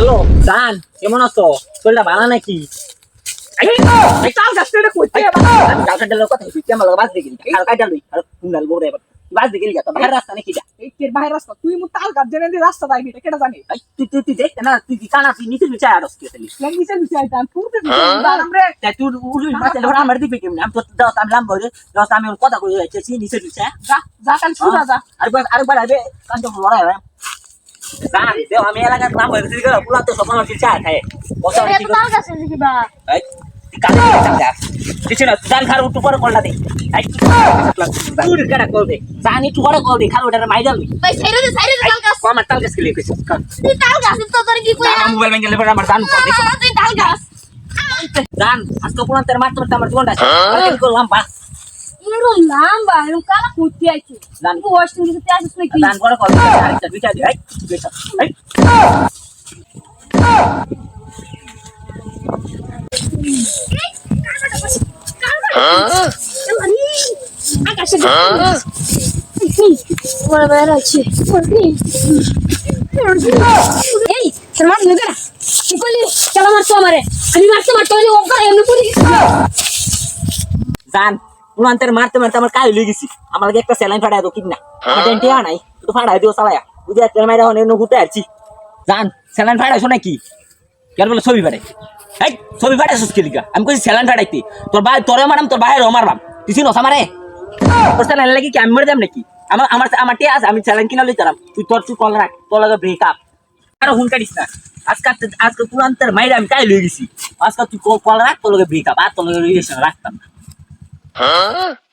Hello জান কেমন আছো? শরীরটা ভালো নাকি? কথা জেনে দাও আমি এলাকার নাম হয়ে গেছি পুরা তো সমান হচ্ছে চা খায়। বসা এটা তো তাল গাছে দেখি বা? এই কানে যা কিছু না জান খার উঠু পরে কলটা দে। এই তুই কেডা কল দে। জানি তুই পরে কল দে খার ওটা মাই যাবি ভাই সাইরে দে সাইরে দে তাল গাছ। আমার তাল গাছ খেলে কইছিস তুই তাল গাছ তো তোর কি কই জান মোবাইল ভেঙে লেবে আমার জান তুই তাল গাছ। জান আজ তো কোন তের মারতে মারতে আমার জীবনটা করলাম বা এরো লাম্বা এরো কালা কুতি আছে। তুই ওয়াশিং দিতে আসিস নাকি জান পরে কল আরেকটা দুইটা দে এই দুইটা এই। আকাশে বড় বড় আছে। এই সলমান নগরা কি করলি? চলো মারতো আমারে। আমি মারতে মারতে ওপর এমনি গেছি। জান উনান্তের মারতে মারতে আমার কালি লই গেছি। আমার লাগে একটা স্যালাইন ফাড়ায় তো কিনা আমার টেন্টি নাই তো ফাড়াই দিও চালায়া বুঝে একটা মাইরা হনে নুকুতে আরছি। জান স্যালাইন ফাড়াইছো নাকি? কেন বলে ছবি ফাড়াই এই ছবি ফাড়াইছিস কি লিগা? আমি কইছি স্যালাইন ফাড়াইতে তোর ভাই তোরে মারাম তোর ভাইয়ের মারবাম। তুই চিনোস আমারে? তোর স্যালাইন লাগি কি আমি মরে যাম নাকি? আমার আমার আমার টিয়া আছে আমি স্যালাইন কিনা লই তারাম তুই তোর তুই কল রাখ তোর লাগে ব্রেক আপ আরও হুন কাটিস না। আজকাল আজকাল পুরান্তের মাইরা আমি কাই লই গেছি। আজকাল তুই কল রাখ তোর লগে ব্রেক আপ আর তোর লগে রিলেশন রাখতাম না। う。